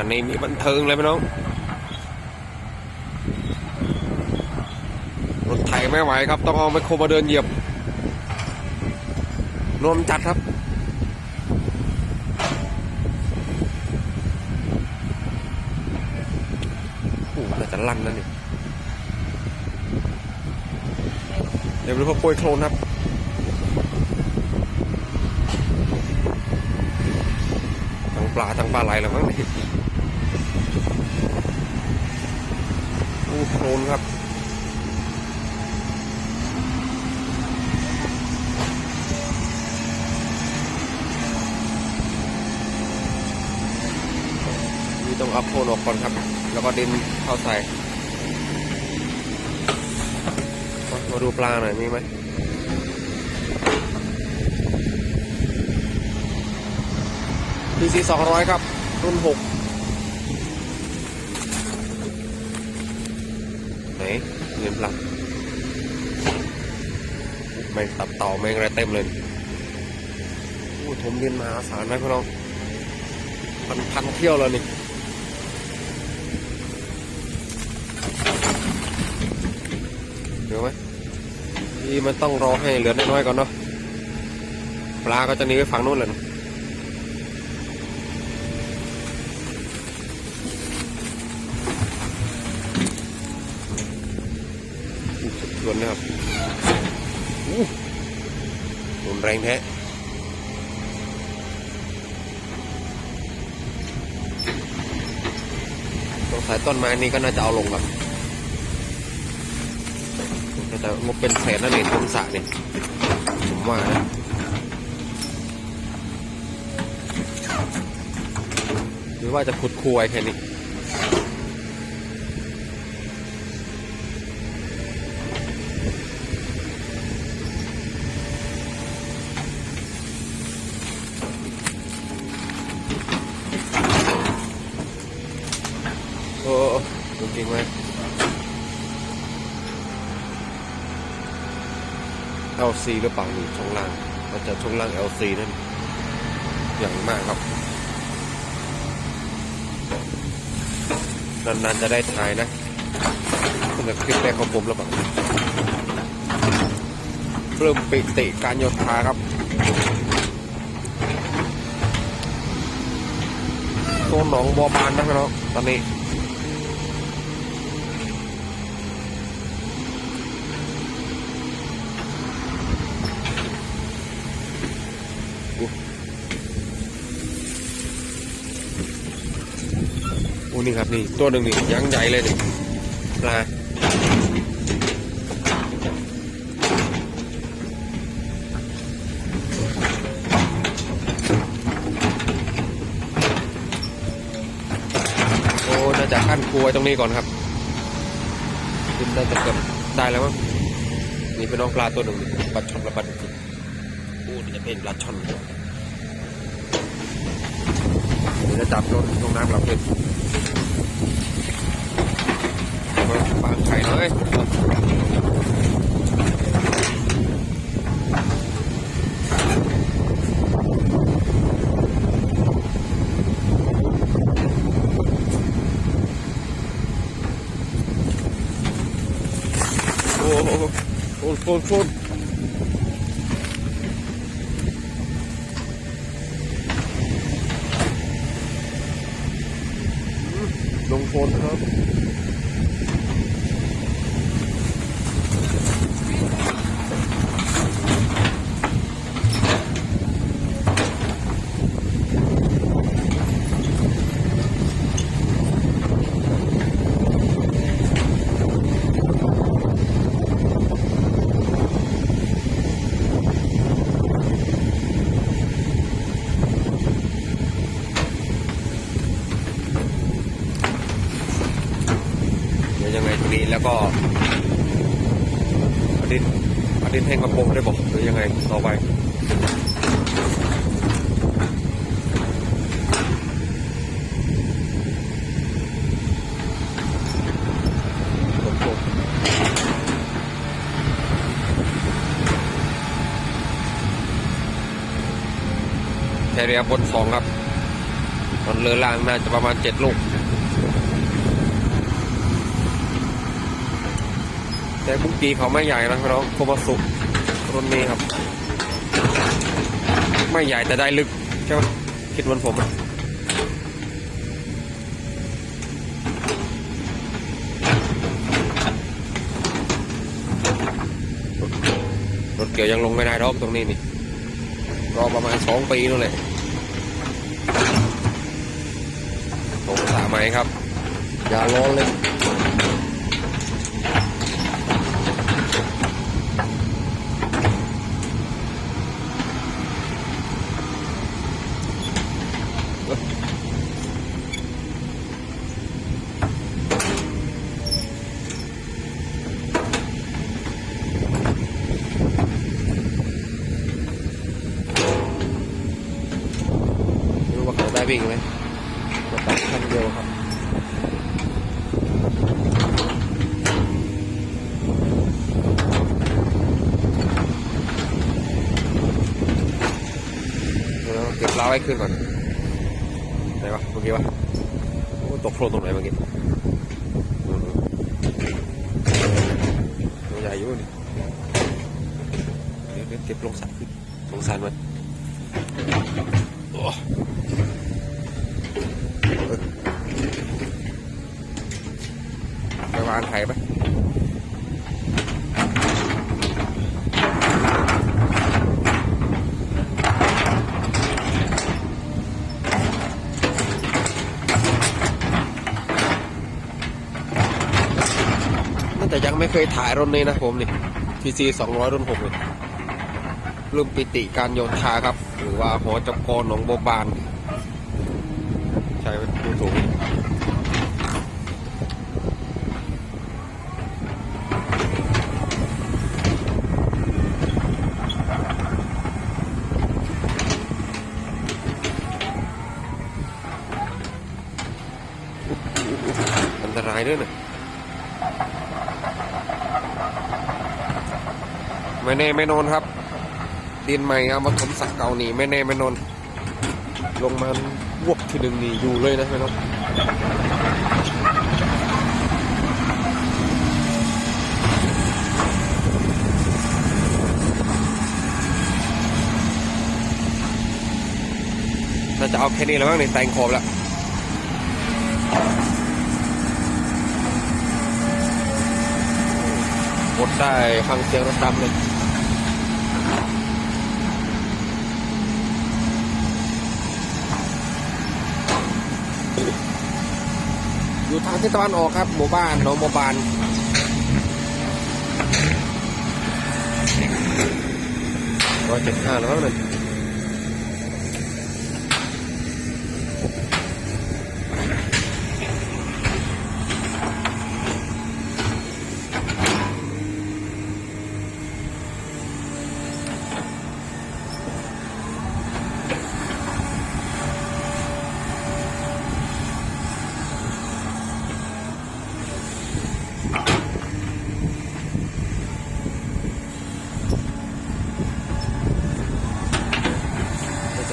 านนี้มีบันเทิงเลยพี่น้องรถไถไม่ไหวครับ ต้องเอาไมโครมาเดินเหยียบนวมจัดครับโอ้โหน่าจะลั่นนั่นนี่เดี๋ยวดูเขาโปรยโคลนครับทั้งปลาทั้งปลาไหลแล้วมั้ง โคนครับนี่ต้องอัพโคนออกก่อนครับ แล้วก็ดินเข้าใส่ มามาดูปลาหน่อยมีไหมพีซีสองร้อยครับ รุ่นหกไหน เงินปลาแม่งตับเต่าแม่งอะไรเต็มเลยโอ้ถมดินมหาศาลนะพี่น้องพันพันเที่ยวแล้วนี่เดี๋ยวไหมนี่มันต้องรอให้เหลือน้อยๆก่อนเนาะปลาก็จะหนีไปฝั่งนู้นเลยนะ อู้สุดยอดนะครับอู้รุนแรงแท้สงสัยต้นไม้นี้ก็น่าจะเอาลงครับน่าจะงบเป็นแสนนั่นเองต้นสะเนี่ยผมว่านะหรือว่าจะขุดคูไว้แค่นี้ โอ้จริงไหม LC หรือเปล่านี่ช่องล่างมันจะช่องล่าง LC นั่นอย่างมากครับนานๆจะได้ถ่ายนะเพิ่งจะคลิปแรกของผมแล้วเปล่าเริ่มปิติการโยธาครับโซนหนองบัวบานนะพี่น้องตอนนี้ โอ้นี่ครับนี่ตัวหนึ่งนี่ยังใหญ่เลยนี่ปลาโอ้น่าจะขั้นครัวตรงนี้ก่อนครับขึ้นได้จะเกือบได้แล้วมั้งนี่เป็นน้องปลาตัวหนึ่งปลาช่อนและปลาดุก โอ้นี่จะเป็นปลาช่อนเดี๋ยวจะจับลงลงน้ำเราเพื่อนมาปางไข่หน่อยโอ้โหโอ้โหโอ้โห ลงโฟนครับ เดี๋ยวยังไงทีนี้แล้วก็เอา ดินเอาดินแห้งมาโปะได้บอกหรือยังไงต่อไปโปะๆแคเรียบนสองครับมันเรือล่างน่าจะประมาณเจ็ดลูก แต่บุ้งกีเขาไม่ใหญ่นะพี่น้องโคมาสุรุ่นนี้ครับ ไม่ใหญ่แต่ได้ลึกใช่ไหมคิดเหมือนผมรถเกี่ยวยังลงไม่ได้รอบตรงนี้นี่รอประมาณสองปีนู่นเลยตรงสามไหมครับ อย่าร้อนเลย ไม่รู้ ว่าเขาได้วิ่งไหมมาตัดคันเดียวครับเดี๋ยวเราเก็บล้าไว้ขึ้นก่อนไหนวะเมื่อกี้วะโอ้ตกโคลนตรงไหนเมื่อกี้อืมตัวใหญ่อยู่นี่เดี๋ยวเดี๋ยวเก็บลงสายขึ้นลงสายมันโอ้เออไปวางไข่ปะน่าจะยังไม่เคยถ่ายรุ่นนี้นะผมนี่ทีซีสองร้อยรุ่นหกเลยรุ่นปิติการโยธาครับ หรือว่าหอจับกรหนองโบบาน ใช่ไหมดูถูก อันตรายด้วยนะไม่แน่ไม่นอนครับ ดินใหม่เอามาถมสักเก่านี่ไม่แน่ไม่นอน ลงมาวบทีหนึ่งนี่อยู่เลยนะไม่ต้องน่าจะเอาแค่นี้แล้วมั้งในแต่งขอบแล้ว กดได้ฟังเสียงรถดำเลยอยู่ทางทิศตะวันออกครับหมู่บ้านหนองบัวบานร้อยเจ็ดห้าแล้วนั่น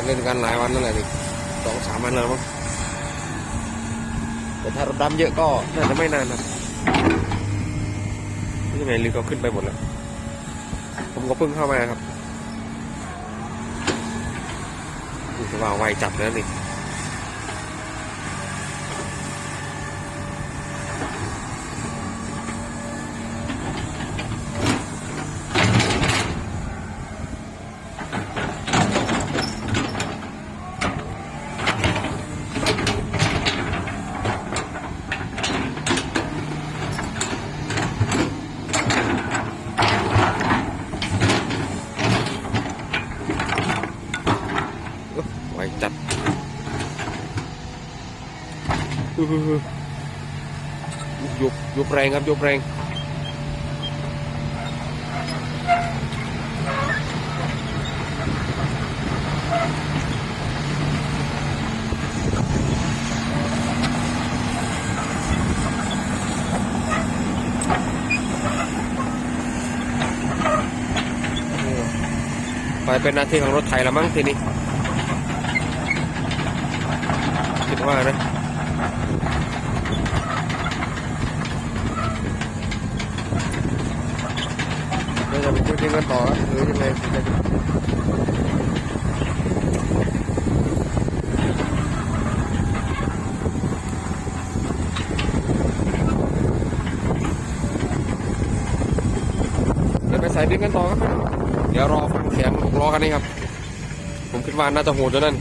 เล่นกันหลายวันนั่นแหละนี่สองสามวันแล้วมั้งแต่ถ้ารถดำเยอะก็น่าจะไม่นานนะนี่ยังไงลือเขาขึ้นไปหมดแล้ว ผมก็เพิ่งเข้ามาครับนี่จะว่าไวจับแล้วนี่ เอ้อไวจัดอื้อหือหือ ยุบยุบแรงครับยุบแรงไปเป็นหน้าที่ของรถไถละมั้งทีนี้ทีผมว่านะ เราจะไปคุยกันต่อครับหรือยังไงเดี๋ยวไปใส่บิ๊กกันต่อครับ เดี๋ยวรอฟังเสียงหกล้อกันนี่ครับ ผมคิดว่าน่าจะโหดจนนั่น